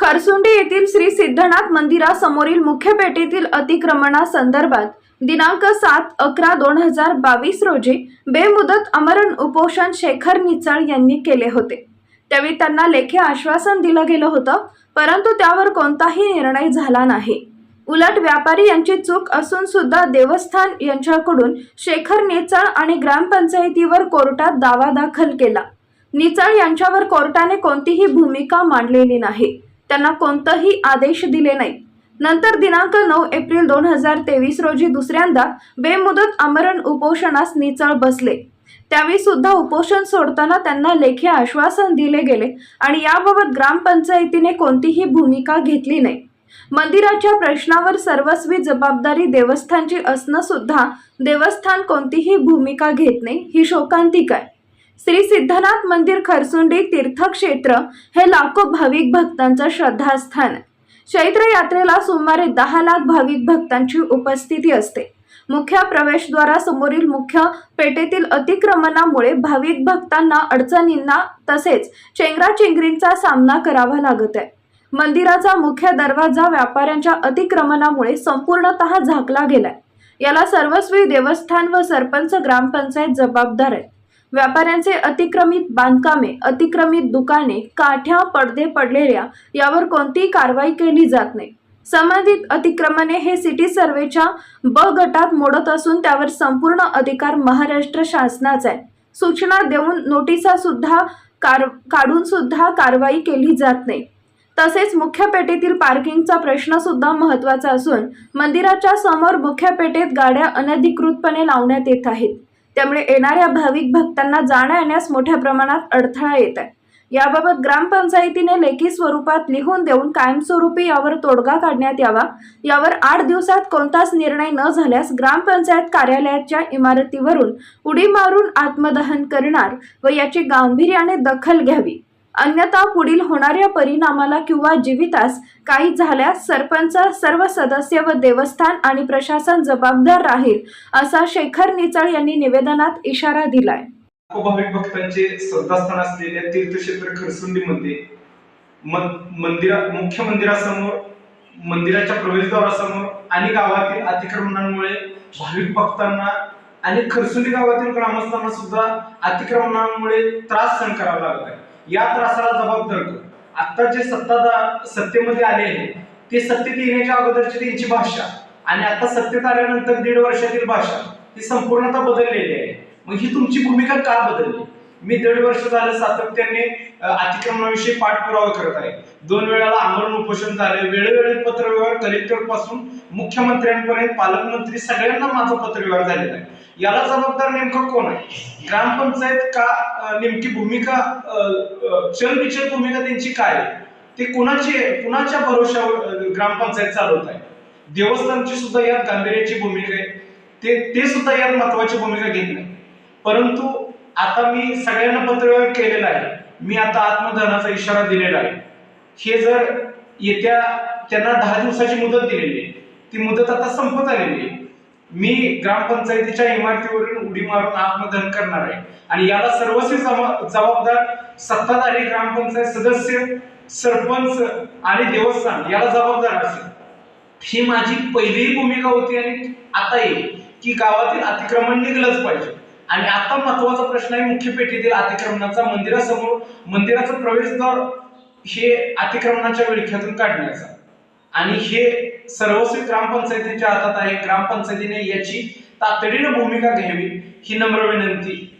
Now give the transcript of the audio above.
खरसुंडी येथील श्री सिद्धनाथ मंदिरासमोरील मुख्य पेठेतील अतिक्रमणासंदर्भात दिनांक सात अकरा दोन हजार बावीस रोजी बेमुदत अमरण उपोषण शेखर निचाळ यांनी केले होते. त्यावेळी त्यांना लेखी आश्वासन दिलं गेलं होतं परंतु त्यावर कोणताही निर्णय झाला नाही. उलट व्यापारी यांची चूक असून सुद्धा देवस्थान यांच्याकडून शेखर निचळ आणि ग्रामपंचायतीवर कोर्टात दावा दाखल केला. निचाळ यांच्यावर कोर्टाने कोणतीही भूमिका मांडलेली नाही. त्यांना कोणताही आदेश दिले नाही. नंतर दिनांक नऊ एप्रिल दोन हजार तेवीस रोजी दुसऱ्यांदा बेमुदत आमरण उपोषणास निचळ बसले. त्यावेळी सुद्धा उपोषण सोडताना त्यांना लेखी आश्वासन दिले गेले आणि याबाबत ग्रामपंचायतीने कोणतीही भूमिका घेतली नाही. मंदिराच्या प्रश्नावर सर्वस्वी जबाबदारी देवस्थानची असणं सुद्धा देवस्थान कोणतीही भूमिका घेत नाही ही शोकांतिक आहे. श्री सिद्धनाथ मंदिर खरसुंडी तीर्थक्षेत्र हे लाखो भाविक भक्तांचं श्रद्धास्थान. चैत्र यात्रेला सुमारे दहा लाख भाविक भक्तांची उपस्थिती असते. मुख्य प्रवेशद्वारासमोरील मुख्य पेटेतील अतिक्रमणामुळे भाविक भक्तांना अडचणींना तसेच चेंगराचेंगरींचा सामना करावा लागत आहे. मंदिराचा मुख्य दरवाजा व्यापाऱ्यांच्या अतिक्रमणामुळे संपूर्णतः झाकला गेलाय. याला सर्वस्वी देवस्थान व सरपंच ग्रामपंचायत जबाबदार आहे. व्यापाऱ्यांचे अतिक्रमित बांधकामे अतिक्रमित दुकाने काठ्या पडदे पडलेल्या यावर कोणतीही कारवाई केली जात नाही. संबंधित अतिक्रमणे हे सिटी सर्वेच्या ब गटात मोडत असून त्यावर संपूर्ण अधिकार महाराष्ट्र शासनाचा आहे. सूचना देऊन नोटिसा सुद्धा कार काढून सुद्धा कारवाई केली जात नाही. तसेच मुख्य पेठेतील पार्किंगचा प्रश्न सुद्धा महत्त्वाचा असून मंदिराच्या समोर मुख्य पेठेत गाड्या अनधिकृतपणे लावण्यात येत आहेत. त्यामुळे येणाऱ्या भाविक भक्तांना जाण्या येण्यास मोठ्या प्रमाणात अडथळा येत आहे याबाबत ग्रामपंचायतीने लेखी स्वरूपात लिहून देऊन कायमस्वरूपी यावर तोडगा काढण्यात यावा. यावर आठ दिवसात कोणताच निर्णय न झाल्यास ग्रामपंचायत कार्यालयाच्या इमारतीवरून उडी मारून आत्मदहन करणार व याची गांभीर्याने दखल घ्यावी. अन्यथा पुढील होणाऱ्या परिणामाला किंवा जीवितास काही झाल्यास सरपंच सर्व सदस्य व देवस्थान आणि प्रशासन जबाबदार राहील असा शेखर निचळ यांनी निवेदनात इशारा दिलाय. भाविक भक्तांचे श्रद्धास्थान असलेल्या तीर्थक्षेत्र खरसुंडी मध्ये मंदिरा मुख्य मंदिरासमोर मंदिराच्या प्रवेशद्वारासमोर आणि गावातील अतिक्रमणांमुळे भाविक भक्तांना आणि खरसुंडी गावातील ग्रामस्थांना सुद्धा अतिक्रमणांमुळे त्रास सहन करावा लागत आहे या त्रासाला जबाबदार कोण आता जे सत्ताधार सत्तेमध्ये आले आहेत ते सत्तेत येण्याच्या अगोदरची त्यांची भाषा आणि आता सत्तेत आल्यानंतर दीड वर्षातील भाषा ही संपूर्णतः बदललेली आहे. मग ही तुमची भूमिका का बदलली? मी दीड वर्ष झालं सातत्याने अतिक्रमणाविषयी पाठपुरावा करत आहे. दोन वेळाला आंदोलन उपोषण झाले. वेळोवेळी पत्रव्यवहार कलेक्टरपासून मुख्यमंत्र्यांपर्यंत पालकमंत्री सगळ्यांना माझा पत्रव्यवहार झालेला आहे. याला जबाबदार नेमकं कोण आहे? ग्रामपंचायत का नेमकी भूमिका चलबिचल भूमिका त्यांची काय आहे? ते कुणाची कुणाच्या भरोशावर ग्रामपंचायत चालवत आहे? देवस्थानची सुद्धा यात गांभीर्याची भूमिका आहे. ते ते सुद्धा यात महत्वाची भूमिका घेत नाही. परंतु आता मी सगळ्यांना पत्रव्यवहार केलेला आहे. मी आता आत्मदहनाचा इशारा दिलेला आहे. हे जर येत्या त्यांना दहा दिवसाची मुदत दिलेली आहे. ती मुदत आता संपत आलेली आहे. मी ग्रामपंचायतीच्या इमारतीवरून उडी मारून आत्मदहन करणार आहे. आणि याला सर्वस्वी जबाबदार सत्ताधारी ग्रामपंचायत सदस्य सरपंच आणि देवस्थान याला जबाबदार असेल. ही माझी पहिलीही भूमिका होती आणि आता येईल की गावातील अतिक्रमण निघलंच पाहिजे. आणि आता महत्त्वाचा प्रश्न आहे मुख्य पेठेतील अतिक्रमणाचा मंदिरासमोर मंदिराचं प्रवेशद्वार हे अतिक्रमणाच्या विळख्यातून काढण्याचा. आणि हे सर्वस्वी ग्रामपंचायतीच्या हातात आहे. ग्रामपंचायतीने याची तातडीनं भूमिका घ्यावी ही नम्र विनंती.